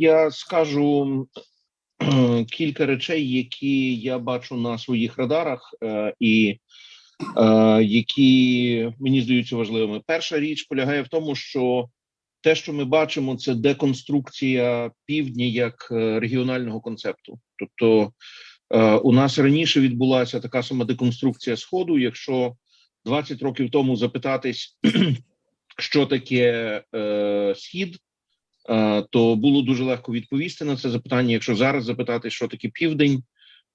Я скажу кілька речей, які я бачу на своїх радарах, е, і е, які мені здаються важливими. Перша річ полягає в тому, що те, що ми бачимо, це деконструкція півдня як е, регіонального концепту. Тобто у нас раніше відбулася така сама деконструкція сходу. Якщо 20 років тому запитатись, що таке е, схід, то було дуже легко відповісти на це запитання. Якщо зараз запитати, що таке південь,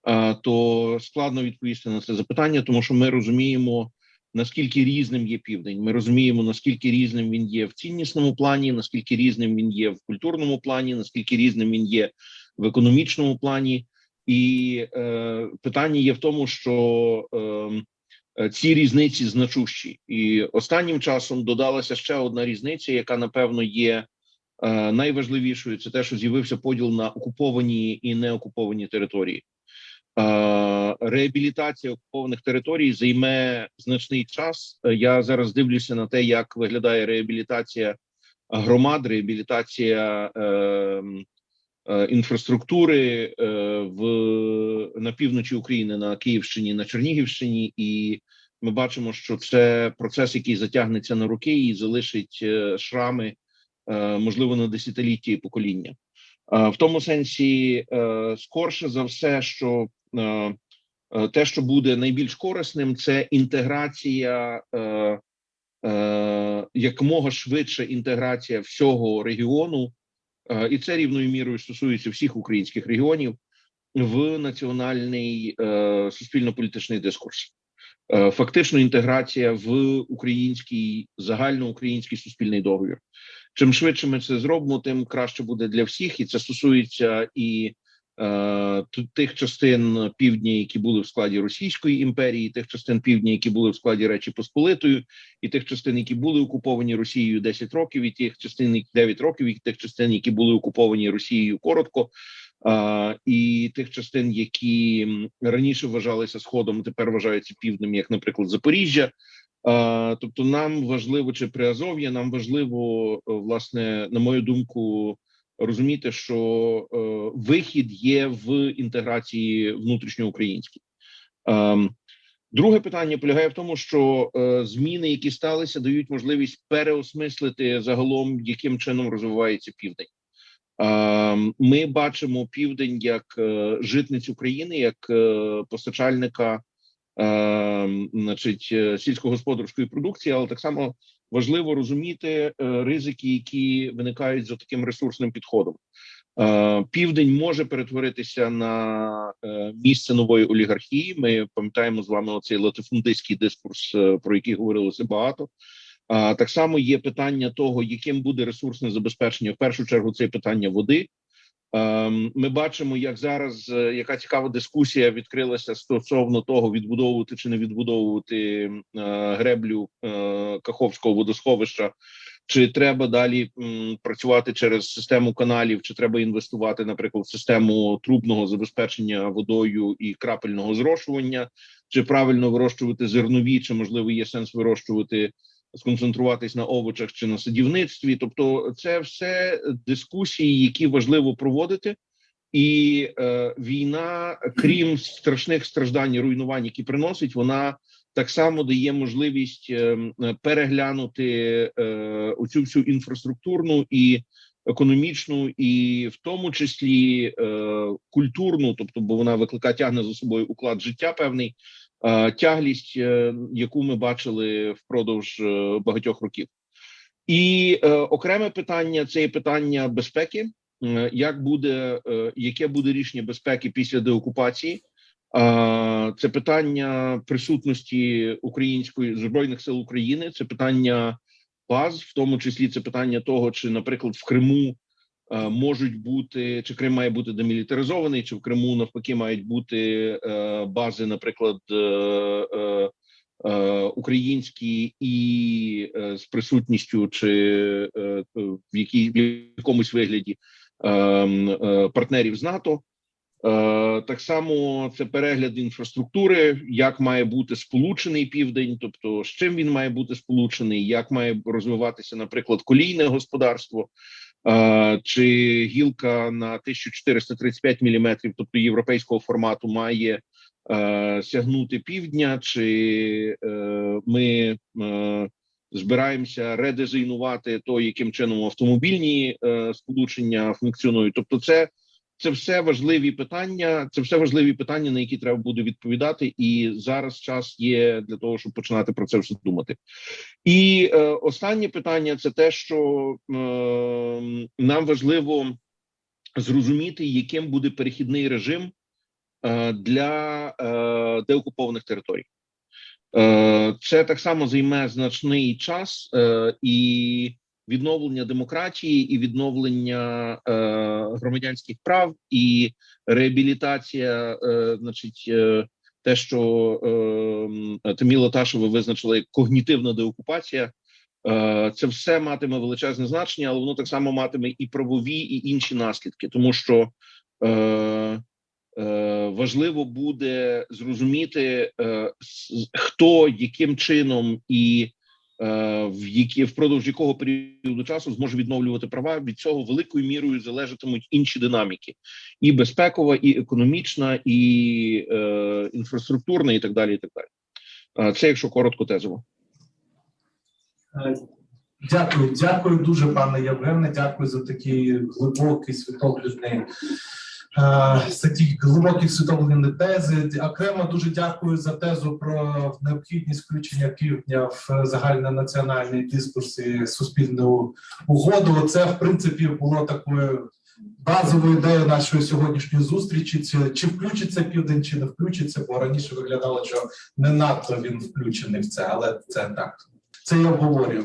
е, то складно відповісти на це запитання, тому що ми розуміємо. Наскільки різним є південь, ми розуміємо, наскільки різним він є в ціннісному плані, наскільки різним він є в культурному плані, наскільки різним він є в економічному плані, і е, питання є в тому, що е, ці різниці значущі, і останнім часом додалася ще одна різниця, яка напевно є е, найважливішою. Це те, що з'явився поділ на окуповані і неокуповані території. Е, реабілітація окупованих територій займе значний час. Е, Я зараз дивлюся на те, як виглядає реабілітація громад, реабілітація е, е, інфраструктури е, в на півночі України, на Київщині, на Чернігівщині, і ми бачимо, що це процес, який затягнеться на роки і залишить е, шрами, е, можливо, на десятиліття і покоління. Е, В тому сенсі, е, скорше за все, що е, е, те, що буде найбільш корисним, це інтеграція е, е, якомога швидше інтеграція всього регіону, е, і це рівною мірою стосується всіх українських регіонів в національний е, суспільно-політичний дискурс. Е, Фактично, інтеграція в український загальноукраїнський суспільний договір. Чим швидше ми це зробимо, тим краще буде для всіх, і це стосується і е, тих частин півдня, які були в складі Російської імперії, тих частин півдня, які були в складі Речі Посполитої, і тих частин, які були окуповані Росією 10 років, і тих частин 9 років, і тих частин, які були окуповані Росією коротко. Uh, і тих частин, які раніше вважалися сходом, тепер вважаються півднем, як, наприклад, Запоріжжя. Тобто, нам важливо чи Приазов'я, нам важливо, власне, на мою думку, розуміти, що uh, вихід є в інтеграції внутрішньоукраїнській. Друге питання полягає в тому, що зміни, які сталися, дають можливість переосмислити загалом, яким чином розвивається південь. Ми бачимо південь як е, житницю країни, як е, постачальника, значить, е, сільськогосподарської продукції, але так само важливо розуміти ризики, які виникають за таким ресурсним підходом. Південь може перетворитися на місце нової олігархії. Ми пам'ятаємо з вами оцей латифундистський дискурс, про який говорилося багато. А так само є питання того, яким буде ресурсне забезпечення. В першу чергу це питання води. Ми бачимо, як зараз е, яка цікава дискусія відкрилася стосовно того, відбудовувати чи не відбудовувати е, греблю е, Каховського водосховища, чи треба далі працювати через систему каналів, чи треба інвестувати, наприклад, в систему трубного забезпечення водою і крапельного зрошування, чи правильно вирощувати зернові, чи можливо є сенс вирощувати сконцентруватись на овочах чи на садівництві. Тобто, це все дискусії, які важливо проводити, і е, війна, крім страшних страждань, і руйнувань, які приносить, вона так само дає можливість е, переглянути е, оцю всю інфраструктурну і економічну, і в тому числі е, культурну, тобто, бо вона викликає тягне за собою уклад життя певний. Е, тяглість, е, яку ми бачили впродовж е, багатьох років, і окреме питання це є питання безпеки. Як буде яке буде рішення безпеки після деокупації? Це питання присутності української збройних сил України, це питання баз, в тому числі це питання того, чи, наприклад, в Криму можуть бути чи Крим має бути демілітаризований, чи в Криму навпаки мають бути е, бази, наприклад, е, українські і з присутністю, чи в якій в якомусь вигляді партнерів з НАТО. Так само це перегляд інфраструктури, як має бути сполучений південь, тобто з чим він має бути сполучений, як має розвиватися, наприклад, колійне господарство. Е, чи гілка на 1435 мм, тобто європейського формату, має е, сягнути півдня, чи е, ми збираємося редизайнувати то, яким чином автомобільні сполучення функціонують. Тобто, це, це все важливі питання. Це все важливі питання, на які треба буде відповідати. І зараз час є для того, щоб починати про це все думати. І е, останнє питання це те, що е, нам важливо зрозуміти, яким буде перехідний режим е, для е, деокупованих територій. Е, Це так само займе значний час е, і відновлення демократії, і відновлення е, громадянських прав, і реабілітація, е, значить, е, те, що е, Таміла Ташева визначила як когнітивна деокупація. Е, Це все матиме величезне значення, але воно так само матиме і правові, і інші наслідки, тому що е, е, важливо буде зрозуміти, е, хто яким чином і в які впродовж якого періоду часу зможе відновлювати права. Від цього великою мірою залежатимуть інші динаміки: і безпекова, і економічна, і е, інфраструктурна, і так далі. І так далі. Е, Це якщо коротко тезово. Е, Дякую, дякую дуже, пане Євгене. Дякую за такий глибокий світоглядний е, за ті глибокі світоглядні тези. Окремо дуже дякую за тезу про необхідність включення півдня в загальнонаціональний дискурс і суспільну угоду. Це в принципі було такою базовою ідеєю нашої сьогоднішньої зустрічі. Чи включиться південь, чи не включиться, бо раніше виглядало, що не надто він включений в це, але це так. Це і обговорюємо.